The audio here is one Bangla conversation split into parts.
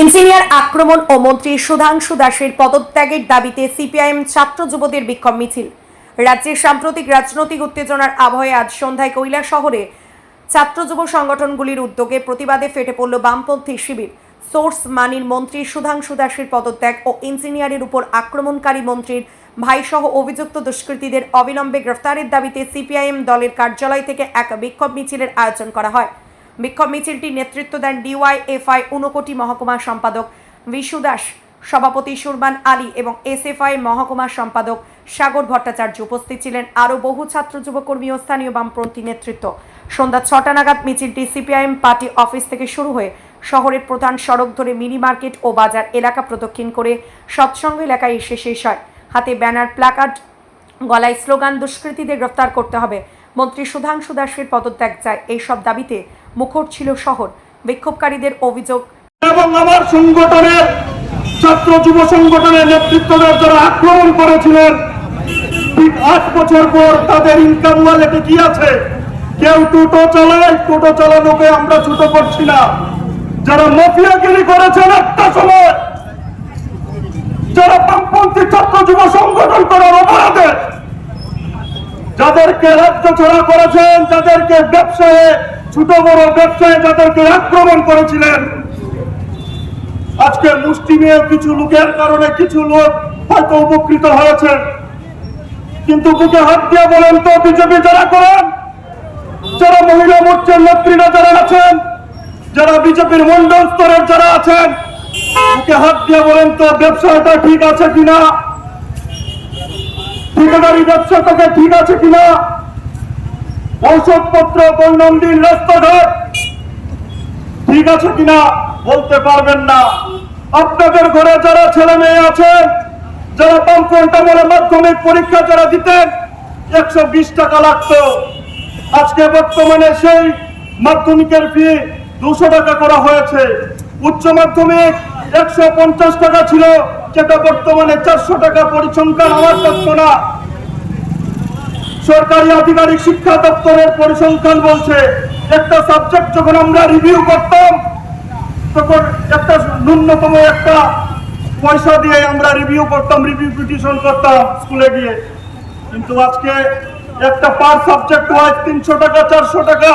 ইঞ্জিনিয়ার আক্রমণ ও মন্ত্রী সুধাংশু দাসের পদত্যাগের দাবিতে সিপিআইএম ছাত্র যুবদের বিক্ষোভ মিছিল। রাজ্যের সাম্প্রতিক রাজনৈতিক উত্তেজনার আবহে আজ সন্ধ্যায় কৈলা শহরে ছাত্র যুব সংগঠনগুলির উদ্যোগে প্রতিবাদে ফেটে পড়ল বামপন্থী শিবির। সোর্স মানির মন্ত্রী সুধাংশু দাসের পদত্যাগ ও ইঞ্জিনিয়ারের উপর আক্রমণকারী মন্ত্রীর ভাইসহ অভিযুক্ত দুষ্কৃতীদের অবিলম্বে গ্রেফতারের দাবিতে সিপিআইএম দলের কার্যালয় থেকে এক বিক্ষোভ মিছিলের আয়োজন করা হয়। বিক্ষোভ মিছিলটি নেতৃত্ব দেন ডিওয়াইএফআই ঊনকোটি মহকুমা সম্পাদক বিশু দাস, সভাপতি সুরমান আলী এবং এসএফআই মহকুমা সম্পাদক সাগর ভট্টাচার্য উপস্থিত ছিলেন। আরও বহু ছাত্র, যুবকর্মী ও স্থানীয় বামপন্থী নেতৃত্ব। সন্ধ্যা ছটা নাগাদ মিছিলটি সিপিআইএম পার্টি অফিস থেকে শুরু হয়ে শহরের প্রধান সড়ক ধরে মিনি মার্কেট ও বাজার এলাকা প্রদক্ষিণ করে সৎসঙ্গ এলাকায় এসে শেষ হয়। হাতে ব্যানার প্ল্যাকার্ড গলায় স্লোগান দুষ্কৃতীদের গ্রেফতার করতে হবে। মন্ত্রী সুধাংশু দাসের পদত্যাগ চায়। এইসব দাবিতে মুখর ছিল শহর। বিক্ষোভকারীদের অভিযোগ, এবং আমার সংগঠনের ছাত্র যুব সংগঠনের নেতৃত্বদের যারা আক্রমণ করেছিলেন আট বছর পর তাদের ইনকাম ওয়ালেটে কি আছে? কেউ টোটো চালায়, টোটো চালানোকে আমরা ছোট করছি না। যারা মফিয়াগিরি করেছেন একটা সময়, যারা বামপন্থী ছাত্র যুব সংগঠন করার অপরাধে যাদেরকে রাজ্য ছাড়া করেছেন, যাদেরকে ব্যবসায়ে, ছোট বড় ব্যবসায়ে যাদেরকে আক্রমণ করেছিলেন। আজকে মুষ্টিমেয় কিছু লোকের কারণে কিছু লোক হয়তো উপকৃত হয়েছে কিন্তু বুকে হাত দিয়ে বলেন তো, বিজেপি যারা করেন, যারা মহিলা মোর্চার নেত্রীরা যারা আছেন, যারা বিজেপির মন্ডল স্তরের যারা আছেন, বুকে হাত দিয়ে বলেন তো ব্যবসাটা ঠিক আছে কিনা? আছে ঔষধপত্র ঠিক আছে কিনা বলতে পারবেন না। আপনাদের ঘরে যারা ছেলে মেয়ে আছেন, যারা বামফ্রন্ট আমলে মাধ্যমিক পরীক্ষা যারা দিতেন, একশো বিশ টাকা লাগতো। আজকে বর্তমানে সেই মাধ্যমিকের ফি দুশো টাকা করা হয়েছে। উচ্চ মাধ্যমিক একশো পঞ্চাশ টাকা ছিল। যেটা বর্তমানে চারশো টাকা পরিসংখ্যান, আমার তথ্য না। সরকারি আধিকারিক শিক্ষা দপ্তরের পরিসংখ্যান বলছে, একটা সাবজেক্ট যখন আমরা রিভিউ করতাম, তখন একটা ন্যূনতম একটা পয়সা দিয়ে আমরা রিভিউ করতাম রিভিউ পিটিশন করতাম স্কুলে গিয়ে। কিন্তু আজকে একটা পার সাবজেক্ট ওয়াইজ তিনশো টাকা, চারশো টাকা।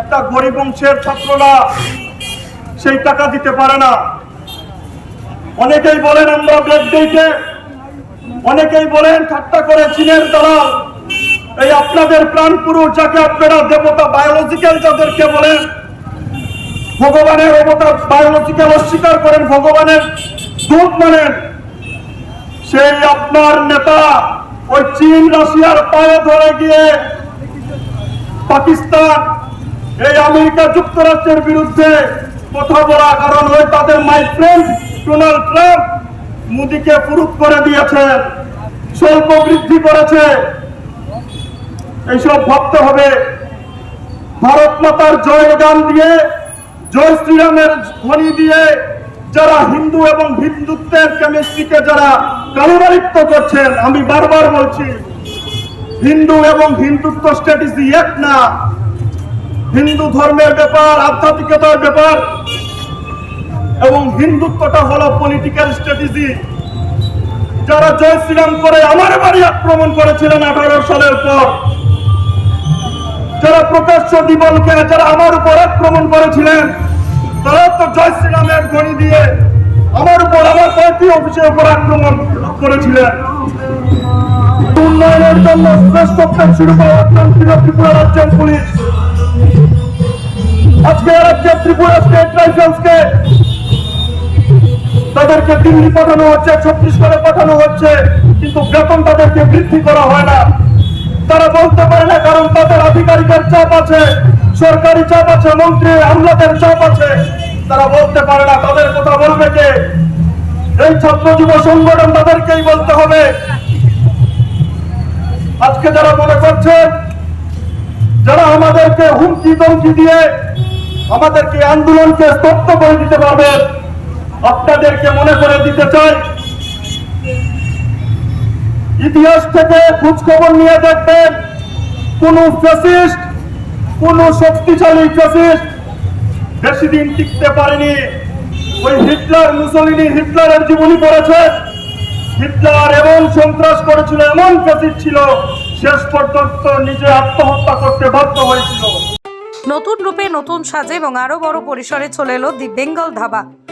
একটা গরিব অংশের ছাত্ররা সেই টাকা দিতে পারে না। অনেকেই বলেন আমরা ব্যাগ ডেটে অনেকেই বলেন ঠাট্টা করে চীনের দালাল। এই আপনাদের প্রাণ পুরুষ যাকে আপনারা দেবতা বায়োলজিক্যাল যাদেরকে বলেন, ভগবানের অবতার বায়োলজিক্যাল অস্বীকার করেন, ভগবানের দূত মানেন, সেই আপনার নেতা ওই চীন, রাশিয়ার পায়ে ধরে গিয়ে পাকিস্তান, এই আমেরিকা যুক্তরাষ্ট্রের বিরুদ্ধে কথা বলা কারণ ওই তাদের মাই ফ্রেন্ড ডোনাল্ড ট্রাম্প মোদিকে ফুরুত করে দিয়েছে, স্বল্প বৃদ্ধি করেছে। এইসব ভাবতে হবে। ভারত মাতার জয় গান দিয়ে, জয় শ্রীরামের ধ্বনি দিয়ে যারা হিন্দু এবং হিন্দুত্বের কেমিস্ট্রিকে যারা কালবারিত্ব করছেন, আমি বারবার বলছি, হিন্দু এবং হিন্দুত্ব স্ট্র্যাটেজি এক না। হিন্দু ধর্মের ব্যাপার, আধ্যাত্মিকতার ব্যাপার এবং হিন্দুত্বটা হলো পলিটিক্যাল স্ট্র্যাটেজি যারা জয় শ্রীরাম করে আমার বাড়ি আক্রমণ করেছিলেন আঠারো সালের পর, যারা প্রকাশ্য দিবলকে যারা আমার উপর আক্রমণ করেছিলেন, তারা তো জয় শ্রীরামের গণি দিয়ে আমার উপর আমার পার্টি অফিসের উপর আক্রমণ করেছিলেন। উন্নয়নের জন্য শ্রেষ্ঠ স্টেপ শুরু করে ত্রিপুরা রাজ্যের পুলিশ। আজকে রাজ্যের ত্রিপুরা স্টেট রাইফেলসকে তাদেরকে দিল্লি পাঠানো হচ্ছে, ছত্তিশগড়ে পাঠানো হচ্ছে, কিন্তু বেতন তাদেরকে বৃদ্ধি করা হয় না। তারা বলতে পারে না, কারণ তাদের আধিকারিকের চাপ আছে, সরকারি চাপ আছে মন্ত্রী আমলাদের চাপ আছে। তারা বলতে পারে না, তাদের কথা বলবে কে? এই ছাত্র যুব সংগঠন তাদেরকেই বলতে হবে। আজকে যারা মনে করছেন যারা আমাদেরকে হুমকি দমকি দিয়ে আমাদেরকে আন্দোলনকে স্তব্ধ করে দিতে পারবেন আপনাদেরকে মনে করে দিতে চাই, ইতিহাস থেকে খোঁজ খবর নিয়ে দেখবেন, কোন ফ্যাসিস্ট, কোন শক্তিশালী ফ্যাসিস্ট বেশি দিন টিকতে পারেনি। ওই হিটলার, মুসলিনি হিটলারের জীবনী পড়েছে। হিটলার এমন সন্ত্রাস করেছিল, এমন ফ্যাসিড ছিল, শেষ পর্যন্ত নিজে আত্মহত্যা করতে বাধ্য হয়েছিল। নতুন রূপে নতুন সাজে এবং আরও বড় পরিসরে চলে এলো দি বেঙ্গল ধাবা।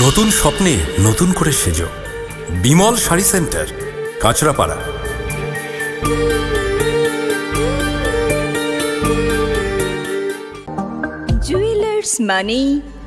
নতুন স্বপ্নে নতুন করে সেজ। বিমল শাড়ি সেন্টার কাঁচরাপাড়া। জুয়েলার্স মানেই